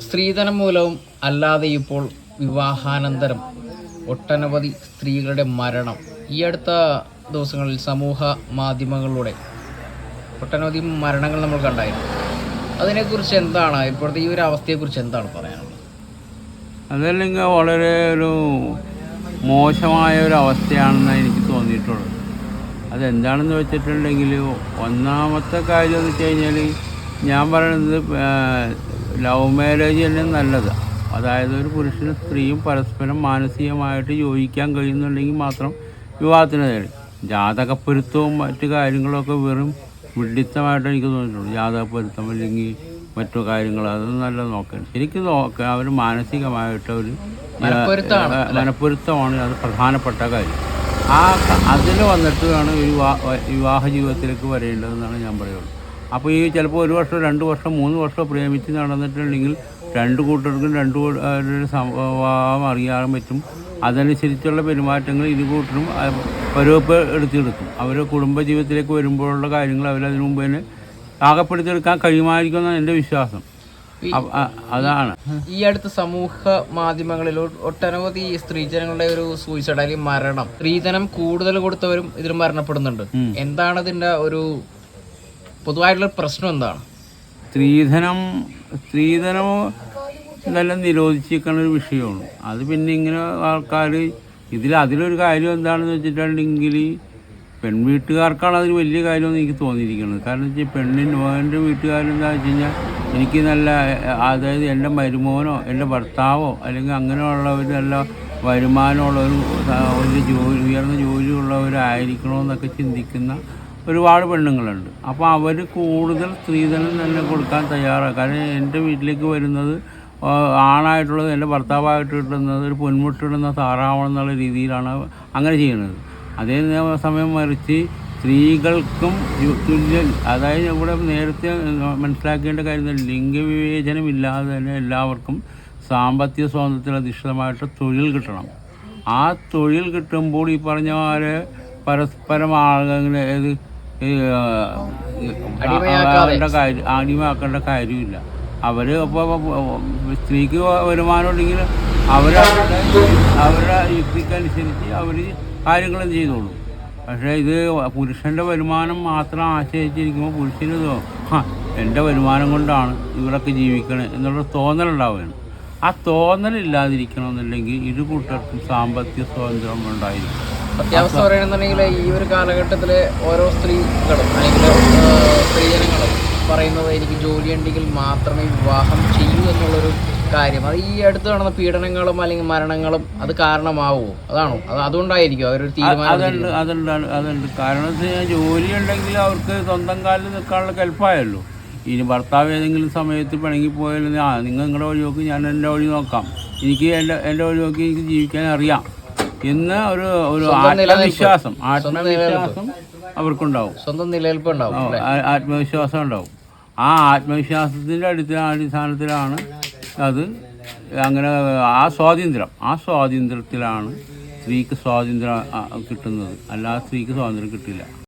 സ്ത്രീധനം മൂലവും അല്ലാതെ ഇപ്പോൾ വിവാഹാനന്തരം ഒട്ടനവധി സ്ത്രീകളുടെ മരണം ഈ അടുത്ത ദിവസങ്ങളിൽ സമൂഹ മാധ്യമങ്ങളിലൂടെ ഒട്ടനവധി മരണങ്ങൾ നമ്മൾ കണ്ടായിരുന്നു. അതിനെക്കുറിച്ച് എന്താണ്? ഇപ്പോഴത്തെ ഈ ഒരു അവസ്ഥയെക്കുറിച്ച് എന്താണ് പറയാനുള്ളത്? അതല്ലെങ്കിൽ വളരെ ഒരു മോശമായ ഒരു അവസ്ഥയാണെന്ന് എനിക്ക് തോന്നിയിട്ടുള്ളത്. അതെന്താണെന്ന് വെച്ചിട്ടുണ്ടെങ്കിൽ ഒന്നാമത്തെ കാര്യം എന്ന് വെച്ച് കഴിഞ്ഞാൽ ഞാൻ പറയുന്നത് ലവ് മാരേജ് തന്നെ നല്ലത്. അതായത് ഒരു പുരുഷനും സ്ത്രീയും പരസ്പരം മാനസികമായിട്ട് യോജിക്കാൻ കഴിയുന്നുണ്ടെങ്കിൽ മാത്രം വിവാഹത്തിന് തേടി ജാതകപ്പൊരുത്തവും മറ്റു കാര്യങ്ങളൊക്കെ വെറും വിഡിത്തമായിട്ട് എനിക്ക് തോന്നിയിട്ടുണ്ട് ജാതകപ്പൊരുത്തം അല്ലെങ്കിൽ മറ്റു കാര്യങ്ങൾ അത് നല്ല നോക്കണം ശരിക്കും നോക്കുക അവർ മാനസികമായിട്ട് ഒരു മനപ്പൊരുത്തമാണ്. അത് പ്രധാനപ്പെട്ട കാര്യം. ആ അതിൽ വന്നിട്ട് വേണം വിവാഹ വിവാഹ ജീവിതത്തിലേക്ക് വരേണ്ടതെന്നാണ് ഞാൻ പറയുള്ളൂ. അപ്പോൾ ഈ ചിലപ്പോൾ ഒരു വർഷം രണ്ട് വർഷം മൂന്ന് വർഷം പ്രേമിച്ച് നടന്നിട്ടുണ്ടെങ്കിൽ രണ്ട് കൂട്ടർക്കും രണ്ട് സംഭവം സ്വഭാവം അറിയാൻ പറ്റും. അതനുസരിച്ചുള്ള പെരുമാറ്റങ്ങൾ ഇരു കൂട്ടരും പരുവപ്പ് എടുത്തെടുക്കും. അവർ കുടുംബ ജീവിതത്തിലേക്ക് വരുമ്പോഴുള്ള കാര്യങ്ങൾ അവരതിനു മുമ്പ് തന്നെ പാകപ്പെടുത്തിയെടുക്കാൻ കഴിയുമായിരിക്കും എന്നാണ് എന്റെ വിശ്വാസം. അതാണ്. ഈ അടുത്ത സമൂഹ മാധ്യമങ്ങളിൽ ഒട്ടനവധി സ്ത്രീജനങ്ങളുടെ ഒരു സൂയിസൈഡ് അല്ലെങ്കിൽ മരണം സ്ത്രീധനം കൂടുതൽ കൊടുത്തവരും ഇതിൽ മരണപ്പെടുന്നുണ്ട്. എന്താണ് ഇതിന്റെ ഒരു പൊതുവായിട്ടുള്ള പ്രശ്നം എന്താണ്? സ്ത്രീധനം സ്ത്രീധനം ഇതെല്ലാം നിരോധിച്ചിരിക്കുന്ന ഒരു വിഷയമാണ്. അത് പിന്നെ ഇങ്ങനെ ആൾക്കാർ ഇതിൽ അതിലൊരു കാര്യം എന്താണെന്ന് വെച്ചിട്ടുണ്ടെങ്കിൽ പെൺവീട്ടുകാർക്കാണ് അതിൽ വലിയ കാര്യമെന്ന് എനിക്ക് തോന്നിയിരിക്കുന്നത്. കാരണം വെച്ചാൽ പെണ്ണിന് മോന്റെ വീട്ടുകാരെന്താ വെച്ച് കഴിഞ്ഞാൽ എനിക്ക് നല്ല അതായത് എന്റെ മരുമോനോ എന്റെ ഭർത്താവോ അല്ലെങ്കിൽ അങ്ങനെയുള്ളവർ നല്ല വരുമാനമുള്ളവരും ഒരു ജോലി ഉയർന്ന ജോലിയുള്ളവരായിരിക്കണമെന്നൊക്കെ ചിന്തിക്കുന്ന ഒരുപാട് പെണ്ണുങ്ങളുണ്ട്. അപ്പോൾ അവർ കൂടുതൽ സ്ത്രീധനം തന്നെ കൊടുക്കാൻ തയ്യാറാണ്. കാരണം എന്റെ വീട്ടിലേക്ക് വരുന്നത് ആണായിട്ടുള്ളത് എന്റെ ഭർത്താവായിട്ട് കിട്ടുന്നത് ഒരു പൊന്മുട്ടിടുന്ന താറാവണം എന്നുള്ള രീതിയിലാണ് അങ്ങനെ ചെയ്യുന്നത്. അതേ സമയം മറിച്ച് സ്ത്രീകൾക്കും തുല്യ അതായത് ഇവിടെ നേരത്തെ മനസ്സിലാക്കേണ്ട കാര്യം ലിംഗവിവേചനമില്ലാതെ തന്നെ എല്ലാവർക്കും സാമ്പത്തിക സ്വാതന്ത്ര്യത്തിൽ അധിഷ്ഠിതമായിട്ട് തൊഴിൽ കിട്ടണം. ആ തൊഴിൽ കിട്ടുമ്പോൾ ഈ പറഞ്ഞ പോലെ പരസ്പരം ആളുകൾ ഏത് അവരുടെ കാര്യം അടിമയാക്കേണ്ട കാര്യമില്ല. അവർ ഇപ്പോൾ സ്ത്രീക്ക് വരുമാനം ഉണ്ടെങ്കിൽ അവരവരുടെ അവരുടെ യുക്തിക്കനുസരിച്ച് അവർ കാര്യങ്ങളും ചെയ്തോളൂ. പക്ഷേ ഇത് പുരുഷന്റെ വരുമാനം മാത്രം ആശ്രയിച്ചിരിക്കുമ്പോൾ പുരുഷന് എന്റെ വരുമാനം കൊണ്ടാണ് ഇവരൊക്കെ ജീവിക്കണത് എന്നുള്ള തോന്നലുണ്ടാവുകയാണ് ആ തോന്നലില്ലാതിരിക്കണമെന്നുണ്ടെങ്കിൽ ഇരു കൂട്ടർക്കും സാമ്പത്തിക സ്വാതന്ത്ര്യം ഉണ്ടായിരിക്കും സത്യാവസ്ഥ പറയുകയാണെന്നുണ്ടെങ്കിൽ ഈ ഒരു കാലഘട്ടത്തിൽ ഓരോ സ്ത്രീകളും അല്ലെങ്കിൽ സ്ത്രീജനങ്ങളും പറയുന്നത് എനിക്ക് ജോലി ഉണ്ടെങ്കിൽ മാത്രമേ വിവാഹം ചെയ്യൂ എന്നുള്ളൊരു കാര്യം. അത് ഈ അടുത്ത് നടന്ന പീഡനങ്ങളും അല്ലെങ്കിൽ മരണങ്ങളും അത് കാരണമാവുമോ അതാണോ? അത് അതുകൊണ്ടായിരിക്കും അവരൊരു തീരുമാനം അതുണ്ട് അതുണ്ട് കാരണം ജോലി ഉണ്ടെങ്കിൽ അവർക്ക് സ്വന്തം കാലിൽ നിൽക്കാനുള്ള കെൽപ്പായല്ലോ. ഇനി ഭർത്താവ് ഏതെങ്കിലും സമയത്ത് പിണങ്ങി പോയാലും ആ നിങ്ങൾ നിങ്ങളുടെ വഴി നോക്കി ഞാൻ എന്റെ വഴി നോക്കാം. എനിക്ക് എന്റെ എന്റെ വഴി നോക്കി എനിക്ക് ജീവിക്കാൻ അറിയാം. എന്ന് ഒരു ഒരു ആത്മവിശ്വാസം. ആത്മവിശ്വാസം അവർക്കുണ്ടാവും. സ്വന്തം നിലനിൽപ്പ് ഉണ്ടാവും ആത്മവിശ്വാസം ഉണ്ടാവും. ആ ആത്മവിശ്വാസത്തിന്റെ അടിത്ത അടിസ്ഥാനത്തിലാണ് അത് അങ്ങനെ ആ സ്വാതന്ത്ര്യം. ആ സ്വാതന്ത്ര്യത്തിലാണ് സ്ത്രീക്ക് സ്വാതന്ത്ര്യം കിട്ടുന്നത്. അല്ലാതെ സ്ത്രീക്ക് സ്വാതന്ത്ര്യം കിട്ടില്ല.